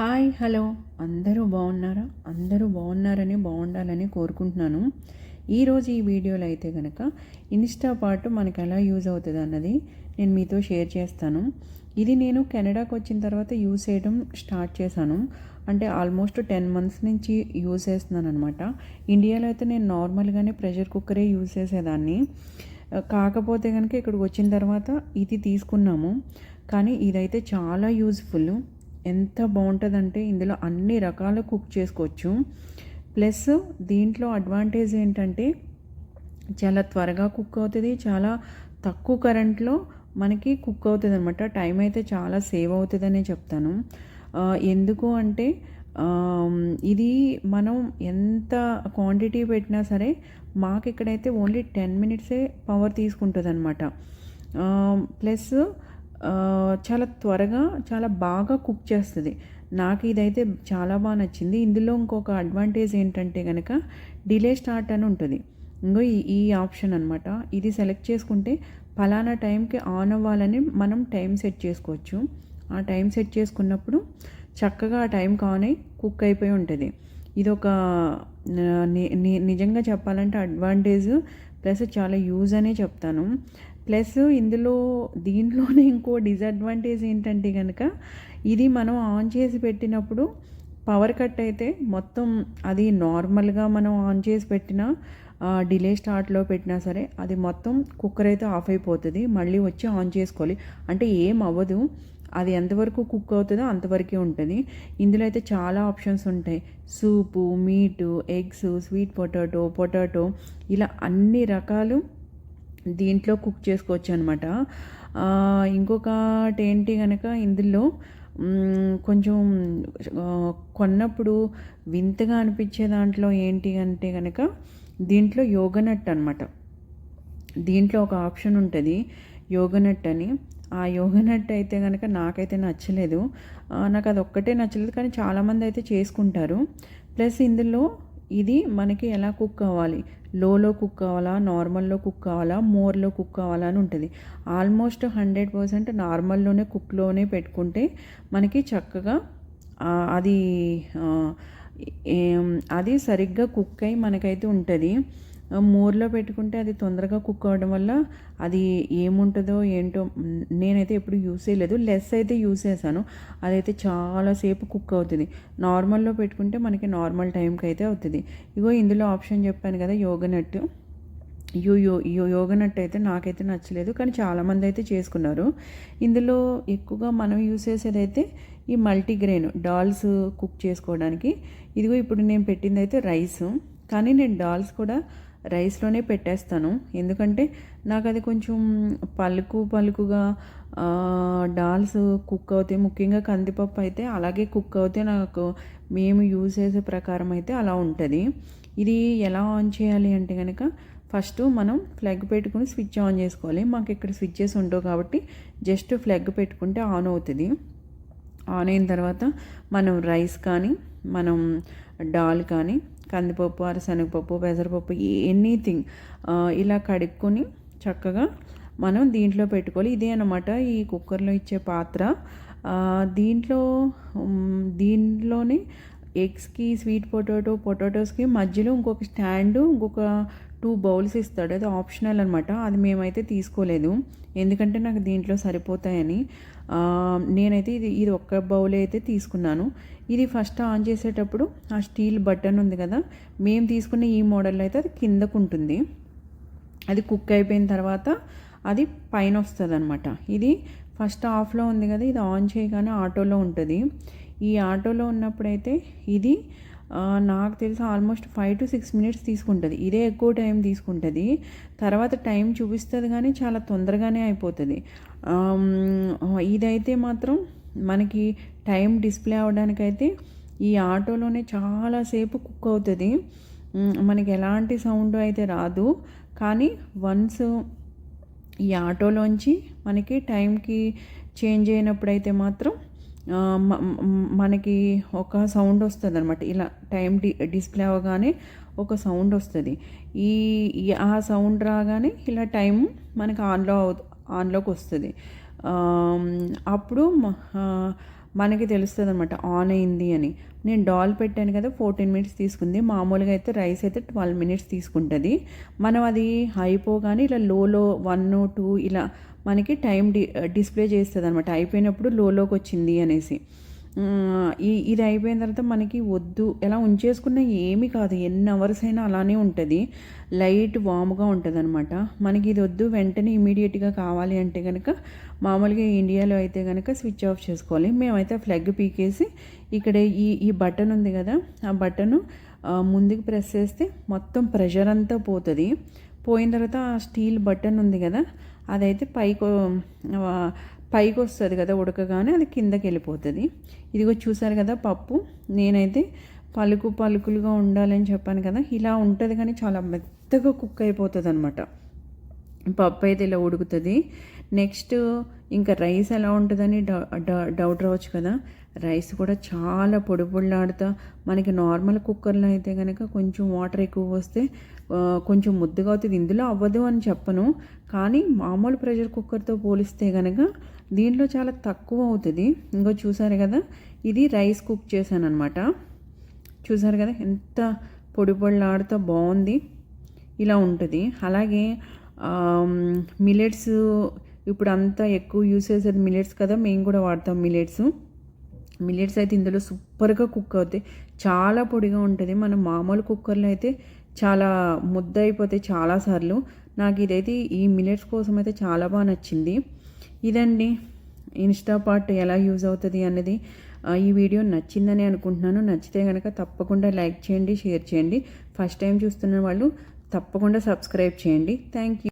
Hi hello. అందరూ బాగున్నారా? అందరూ బాగున్నారని బాగుండాలని కోరుకుంటున్నాను. ఈరోజు ఈ వీడియోలో అయితే కనుక ఇన్స్టా పార్ట్ మనకు ఎలా యూజ్ అవుతుంది అన్నది నేను మీతో షేర్ చేస్తాను. ఇది నేను కెనడాకి వచ్చిన తర్వాత యూజ్ చేయడం స్టార్ట్ చేశాను. అంటే ఆల్మోస్ట్ టెన్ మంత్స్ నుంచి యూజ్ చేస్తున్నాను అనమాట ఇండియాలో అయితే నేను నార్మల్గానే ప్రెషర్ కుక్కరే యూజ్ చేసేదాన్ని. కాకపోతే కనుక ఇక్కడికి వచ్చిన తర్వాత ఇది తీసుకున్నాము. కానీ ఇదైతే చాలా యూజ్ఫుల్. ఎంత బాగుంటుందంటే ఇందులో అన్ని రకాలు కుక్ చేసుకోవచ్చు. ప్లస్ దీంట్లో అడ్వాంటేజ్ ఏంటంటే చాలా త్వరగా కుక్ అవుతుంది చాలా తక్కువ కరెంట్లో మనకి కుక్ అవుతుంది అనమాట టైం అయితే చాలా సేవ్ అవుతుందనే చెప్తాను. ఎందుకు అంటే ఇది మనం ఎంత క్వాంటిటీ పెట్టినా సరే మాకు ఇక్కడైతే ఓన్లీ టెన్ మినిట్సే పవర్ తీసుకుంటుంది అనమాట ప్లస్ చాలా త్వరగా చాలా బాగా కుక్ చేస్తుంది. నాకు ఇదైతే చాలా బాగా నచ్చింది. ఇందులో ఇంకొక అడ్వాంటేజ్ ఏంటంటే కనుక డిలే స్టార్ట్ అని ఉంటుంది. ఇంకో ఈ ఈ ఆప్షన్ అనమాట ఇది సెలెక్ట్ చేసుకుంటే ఫలానా టైంకి ఆన్ అవ్వాలని మనం టైం సెట్ చేసుకోవచ్చు. ఆ టైం సెట్ చేసుకున్నప్పుడు చక్కగా ఆ టైంకి ఆన్ అయ్యి కుక్ అయిపోయి ఉంటుంది. ఇది ఒక నిజంగా చెప్పాలంటే అడ్వాంటేజ్ ప్లస్ చాలా యూజ్ అనే చెప్తాను. ప్లస్ ఇందులో దీంట్లోనే ఇంకో డిసడ్వాంటేజ్ ఏంటంటే కనుక ఇది మనం ఆన్ చేసి పెట్టినప్పుడు పవర్ కట్ అయితే మొత్తం అది నార్మల్గా మనం ఆన్ చేసి పెట్టిన డిలే స్టార్ట్లో పెట్టినా సరే అది మొత్తం కుక్కర్ అయితే ఆఫ్ అయిపోతుంది. మళ్ళీ వచ్చి ఆన్ చేసుకోవాలి. అంటే ఏం అవ్వదు. అది ఎంతవరకు కుక్ అవుతుందో అంతవరకే ఉంటుంది. ఇందులో అయితే చాలా ఆప్షన్స్ ఉంటాయి. Soup meat eggs sweet potato potato ఇలా అన్ని రకాలు దీంట్లో కుక్ చేసుకోవచ్చు అనమాట ఇంకొకటి ఏంటి కనుక ఇందులో కొంచెం కొన్నప్పుడు వింతగా అనిపించే దాంట్లో ఏంటి అంటే కనుక దీంట్లో యోగనట్ అనమాట. దీంట్లో ఒక ఆప్షన్ ఉంటుంది యోగనట్ అని. ఆ యోగనట్ అయితే కనుక నాకైతే నచ్చలేదు. నాకు అది ఒక్కటే నచ్చలేదు కానీ చాలామంది అయితే చేసుకుంటారు. ప్లస్ ఇందులో ఇది మనకి ఎలా కుక్ కావాలి? లోలో కుక్ కావాలా నార్మల్లో కుక్ కావాలా మోర్లో కుక్ కావాలా అని ఉంటుంది. ఆల్మోస్ట్ హండ్రెడ్ పర్సెంట్ నార్మల్లోనే కుక్లోనే పెట్టుకుంటే మనకి చక్కగా అది అది సరిగ్గా కుక్ అయి మనకైతే ఉంటుంది. మోర్లో పెట్టుకుంటే అది తొందరగా కుక్ అవడం వల్ల అది ఏముంటుందో ఏంటో నేనైతే ఎప్పుడు యూస్ చేయలేదు. లెస్ అయితే యూస్ చేశాను. అదైతే చాలాసేపు కుక్ అవుతుంది. నార్మల్లో పెట్టుకుంటే మనకి నార్మల్ టైంకి అయితే అవుతుంది. ఇగో ఇందులో ఆప్షన్ చెప్పాను కదా యోగనట్ యో యో యో యోగనట్ అయితే నాకైతే నచ్చలేదు కానీ చాలామంది అయితే చేసుకున్నారు. ఇందులో ఎక్కువగా మనం యూస్ చేసేదైతే ఈ మల్టీగ్రెయిన్ డాల్స్ కుక్ చేసుకోవడానికి. ఇదిగో ఇప్పుడు నేను పెట్టింది అయితే రైస్. కానీ నేను డాల్స్ కూడా రైస్లోనే పెట్టేస్తాను. ఎందుకంటే నాకు అది కొంచెం పలుకు పలుకుగా డాల్స్ కుక్ అవుతాయి. ముఖ్యంగా కందిపప్పు అయితే అలాగే కుక్ అవుతే నాకు మేము యూజ్ చేసే ప్రకారం అయితే అలా ఉంటుంది. ఇది ఎలా ఆన్ చేయాలి అంటే కనుక ఫస్ట్ మనం ఫ్లగ్ పెట్టుకుని స్విచ్ ఆన్ చేసుకోవాలి. మాకు ఇక్కడ స్విచ్చెస్ ఉండవు కాబట్టి జస్ట్ ఫ్లగ్ పెట్టుకుంటే ఆన్ అవుతుంది. ఆన్ అయిన తర్వాత మనం రైస్ కానీ మనం డాల్ కానీ కందిపప్పు అరశనగపప్పు పెసరపప్పు ఎనీథింగ్ ఇలా కడుక్కొని చక్కగా మనం దీంట్లో పెట్టుకోవాలి. ఇదే అనమాట ఈ కుక్కర్లో ఇచ్చే పాత్ర. దీంట్లో దీంట్లోనే ఎగ్స్కి స్వీట్ పొటాటో పొటాటోస్కి మధ్యలో ఇంకొక స్టాండు ఇంకొక టూ బౌల్స్ ఇస్తాడు. అది ఆప్షనల్ అనమాట అది మేమైతే తీసుకోలేదు. ఎందుకంటే నాకు దీంట్లో సరిపోతాయని. నేనైతే ఇది ఇది ఒక్క బౌల్ అయితే తీసుకున్నాను. ఇది ఫస్ట్ ఆన్ చేసేటప్పుడు ఆ స్టీల్ బటన్ ఉంది కదా మేము తీసుకున్న ఈ మోడల్లో అయితే అది కిందకు ఉంటుంది. అది కుక్ అయిపోయిన తర్వాత అది పైన వస్తుంది అనమాట ఇది ఫస్ట్ ఆఫ్లో ఉంది కదా ఇది ఆన్ చేయగానే ఆటోలో ఉంటుంది. ఈ ఆటోలో ఉన్నప్పుడైతే ఇది నాకు తెలిసి almost five to six minutes తీసుకుంటుంది. ఇదే ఎక్కువ టైం తీసుకుంటుంది. తర్వాత టైం చూపిస్తుంది కానీ చాలా తొందరగానే అయిపోతుంది. ఇదైతే మాత్రం మనకి టైం డిస్ప్లే అవ్వడానికైతే ఈ ఆటోలోనే చాలాసేపు కుక్ అవుతుంది. మనకి ఎలాంటి సౌండ్ అయితే రాదు. కానీ వన్స్ ఈ ఆటోలోంచి మనకి టైంకి చేంజ్ అయినప్పుడైతే మాత్రం మనకి ఒక సౌండ్ వస్తుంది అనమాట ఇలా టైం డి డిస్ప్లే అవ్వగానే ఒక సౌండ్ వస్తుంది. ఈ ఆ సౌండ్ రాగానే ఇలా టైం మనకి ఆన్లో ఆన్లోకి వస్తుంది. అప్పుడు మ- మనకి తెలుస్తుంది అనమాట ఆన్ అయింది అని. నేను డాల్ పెట్టాను కదా ఫోర్టీన్ మినిట్స్ తీసుకుంది. మామూలుగా అయితే రైస్ అయితే ట్వెల్వ్ మినిట్స్ తీసుకుంటుంది. మనం అది అయిపోగానే ఇలా లోలో వన్ టూ ఇలా మనకి టైం డి డిస్ప్లే చేస్తుంది అనమాట అయిపోయినప్పుడు లోలోకి వచ్చింది అనేసి ఈ ఇది అయిపోయిన తర్వాత మనకి వద్దు. ఎలా ఉంచేసుకున్న ఏమీ కాదు. ఎన్ని అవర్స్ అయినా అలానే ఉంటుంది. లైట్ వామ్గా ఉంటుంది అనమాట మనకి ఇది వద్దు. వెంటనే ఇమీడియట్గా కావాలి అంటే కనుక మామూలుగా ఇండియాలో అయితే కనుక స్విచ్ ఆఫ్ చేసుకోవాలి. మేమైతే ఫ్లగ్ పీకేసి ఇక్కడ ఈ ఈ బటన్ ఉంది కదా ఆ బటను ముందుకు ప్రెస్ చేస్తే మొత్తం ప్రెషర్ అంతా పోతుంది. పోయిన తర్వాత ఆ స్టీల్ బటన్ ఉంది కదా అదైతే పైకి పైకి వస్తుంది కదా ఉడకగానే అది కిందకి వెళ్ళిపోతుంది. ఇదిగో చూసారు కదా పప్పు? నేనైతే పలుకు పలుకులుగా ఉండాలని చెప్పాను కదా ఇలా ఉంటుంది కానీ చాలా మెత్తగా కుక్ అయిపోతుంది అనమాట పప్పు అయితే ఇలా ఉడుకుతుంది. నెక్స్ట్ ఇంకా రైస్ ఎలా ఉంటుందని డౌట్ రావచ్చు కదా. రైస్ కూడా చాలా పొడి పొడిలాడుతా. మనకి నార్మల్ కుక్కర్లో అయితే కనుక కొంచెం వాటర్ ఎక్కువ వస్తే కొంచెం ముద్దుగా అవుతుంది. ఇందులో అవ్వదు అని చెప్పను. కానీ మామూలు ప్రెషర్ కుక్కర్తో పోలిస్తే కనుక దీంట్లో చాలా తక్కువ అవుతుంది. ఇంకో చూసారు కదా ఇది రైస్ కుక్ చేశాను అనమాట చూసారు కదా ఎంత పొడి పొడిలాడుతూ బాగుంది. ఇలా ఉంటుంది. అలాగే మిలెట్స్ ఇప్పుడు అంతా ఎక్కువ యూస్ చేసేది మిలెట్స్ కదా మేము కూడా వాడతాం మిలెట్స్ మిల్లెట్స్ అయితే ఇందులో సూపర్గా కుక్ అవుతాయి. చాలా పొడిగా ఉంటుంది. మనం మామూలు కుక్కర్లో అయితే చాలా ముద్ద అయిపోతాయి చాలాసార్లు నాకు ఇదైతే ఈ మిలెట్స్ కోసం అయితే చాలా బాగా నచ్చింది. ఇదండి. ఇన్స్టా పార్ట్ ఎలా యూజ్ అవుతుంది అన్నది ఈ వీడియో నచ్చిందని అనుకుంటున్నాను. నచ్చితే కనుక తప్పకుండా లైక్ చేయండి షేర్ చేయండి. ఫస్ట్ టైం చూస్తున్న వాళ్ళు తప్పకుండా సబ్స్క్రైబ్ చేయండి. Thank you